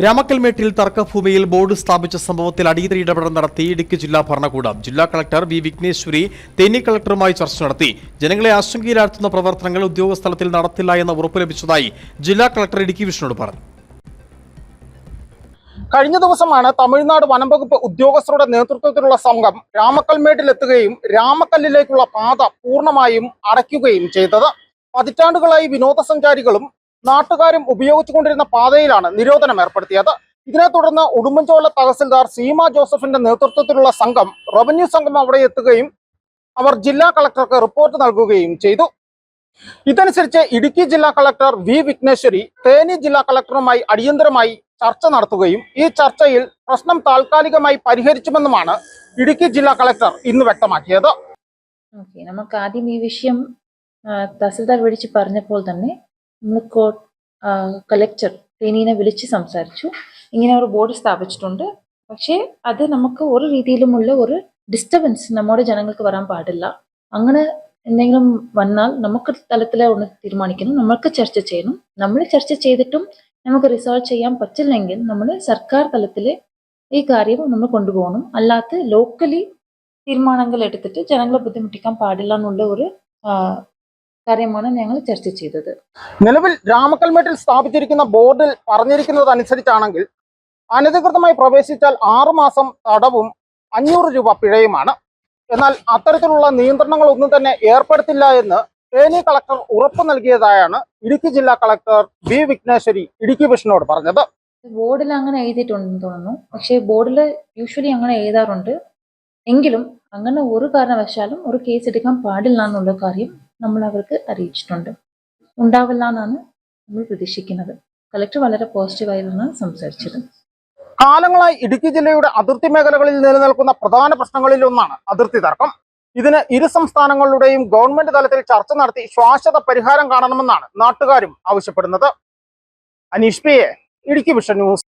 രാമക്കൽമേട്ടിൽ തർക്കഭൂമിയിൽ board സ്ഥാപിച്ച സംഭവത്തിൽ അടിയന്തര ഇടപെടൽ നടത്തി ഇടുക്കി ജില്ലാ ഭരണകൂടം. ജില്ലാ കളക്ടർ വി വിഘ്നേശ്വരി തേനി കളക്ടറുമായി ചർച്ച നടത്തി. ജനങ്ങളെ ആശങ്കയിലാഴ്ത്തുന്ന പ്രവർത്തനങ്ങൾ ഉദ്യോഗസ്ഥലത്തിൽ നടത്തില്ല എന്ന ഉറപ്പ് ലഭിച്ചതായി ജില്ലാ കളക്ടർ ഇടുക്കി വിഷ്ണുവോട് പറഞ്ഞു. കഴിഞ്ഞ ദിവസമാണ് തമിഴ്നാട് വനംവകുപ്പ് ഉദ്യോഗസ്ഥരുടെ നേതൃത്വത്തിലുള്ള സംഘം രാമക്കൽമേട്ടിലെത്തുകയും രാമക്കല്ലിലേക്കുള്ള പാത പൂർണമായും അടയ്ക്കുകയും ചെയ്തത്. പതിറ്റാണ്ടുകളായി വിനോദസഞ്ചാരികളും നാട്ടുകാരും ഉപയോഗിച്ചുകൊണ്ടിരുന്ന പാതയിലാണ് നിരോധനം ഏർപ്പെടുത്തിയത്. ഇതിനെ തുടർന്ന് ഉടുമ്പൻചോല തഹസിൽദാർ സീമ ജോസഫിന്റെ നേതൃത്വത്തിലുള്ള സംഘം റവന്യൂ സംഘം അവിടെ എത്തുകയും അവർ ജില്ലാ കളക്ടർക്ക് റിപ്പോർട്ട് നൽകുകയും ചെയ്തു. ഇതനുസരിച്ച് ഇടുക്കി ജില്ലാ കളക്ടർ വി വിഘ്നേശ്വരി തേനി ജില്ലാ കളക്ടറുമായി അടിയന്തരമായി ചർച്ച നടത്തുകയും ഈ ചർച്ചയിൽ പ്രശ്നം താൽക്കാലികമായി പരിഹരിച്ചുമെന്നുമാണ് ഇടുക്കി ജില്ലാ കളക്ടർ ഇന്ന് വ്യക്തമാക്കിയത്. നമുക്ക് ആദ്യം ഈ വിഷയം തഹസിൽദാർ വിളിച്ച് പറഞ്ഞപ്പോൾ തന്നെ നമ്മൾ കളക്ടർ തേനീനെ വിളിച്ച് സംസാരിച്ചു. ഇങ്ങനെ ഒരു ബോർഡ് സ്ഥാപിച്ചിട്ടുണ്ട്. പക്ഷേ അത് നമുക്ക് ഒരു രീതിയിലുമുള്ള ഒരു ഡിസ്റ്റർബൻസ് നമ്മുടെ ജനങ്ങൾക്ക് വരാൻ പാടില്ല. അങ്ങനെ എന്തെങ്കിലും വന്നാൽ നമുക്ക് തലത്തിലെ ഒന്ന് തീരുമാനിക്കണം. നമ്മൾക്ക് ചർച്ച ചെയ്യണം. നമ്മൾ ചർച്ച ചെയ്തിട്ടും നമുക്ക് റിസോൾവ് ചെയ്യാൻ പറ്റില്ലെങ്കിൽ നമ്മൾ സർക്കാർ തലത്തിൽ ഈ കാര്യം നമ്മൾ കൊണ്ടുപോകണം. അല്ലാത്ത ലോക്കലി തീരുമാനങ്ങൾ എടുത്തിട്ട് ജനങ്ങളെ ബുദ്ധിമുട്ടിക്കാൻ പാടില്ല എന്നുള്ള ഒരു കാര്യമാണ് ഞങ്ങൾ ചർച്ച ചെയ്തത്. നിലവിൽ രാമക്കൽമേട്ടിൽ സ്ഥാപിച്ചിരിക്കുന്ന ബോർഡിൽ പറഞ്ഞിരിക്കുന്നത് അനുസരിച്ചാണെങ്കിൽ അനധികൃതമായി പ്രവേശിച്ചാൽ ആറുമാസം തടവും അഞ്ഞൂറ് രൂപ പിഴയുമാണ്. എന്നാൽ അത്തരത്തിലുള്ള നിയന്ത്രണങ്ങൾ ഒന്നും തന്നെ ഏർപ്പെടുത്തില്ല എന്ന് തേനി കളക്ടർ ഉറപ്പു നൽകിയതായാണ് ഇടുക്കി ജില്ലാ കളക്ടർ ബി വിഘ്നേശ്വരി ഇടുക്കി വിഷ്ണുവോട് പറഞ്ഞത്. ബോർഡിൽ അങ്ങനെ എഴുതിയിട്ടുണ്ടെന്ന് തോന്നുന്നു. പക്ഷേ ബോർഡിൽ യൂഷ്വലി അങ്ങനെ എഴുതാറുണ്ട്. എങ്കിലും അങ്ങനെ ഒരു കാരണവശാലും ഒരു കേസ് എടുക്കാൻ പാടില്ല എന്നുള്ള കാര്യം നമ്മൾ അവർക്ക് അറിയിച്ചിട്ടുണ്ട്. ഉണ്ടാവില്ല എന്നാണ് നമ്മൾ പ്രതീക്ഷിക്കുന്നത്. കളക്ടർ വളരെ പോസിറ്റീവായിരുന്നു സംസാരിച്ചത്. കാലങ്ങളായി ഇടുക്കി ജില്ലയുടെ അതിർത്തി മേഖലകളിൽ നിലനിൽക്കുന്ന പ്രധാന പ്രശ്നങ്ങളിൽ ഒന്നാണ് അതിർത്തി തർക്കം. ഇതിന് ഇരു സംസ്ഥാനങ്ങളുടെയും ഗവൺമെന്റ് തലത്തിൽ ചർച്ച നടത്തി ശാശ്വത പരിഹാരം കാണണമെന്നാണ് നാട്ടുകാരും ആവശ്യപ്പെടുന്നത്. Aneesh P Idukki vision news.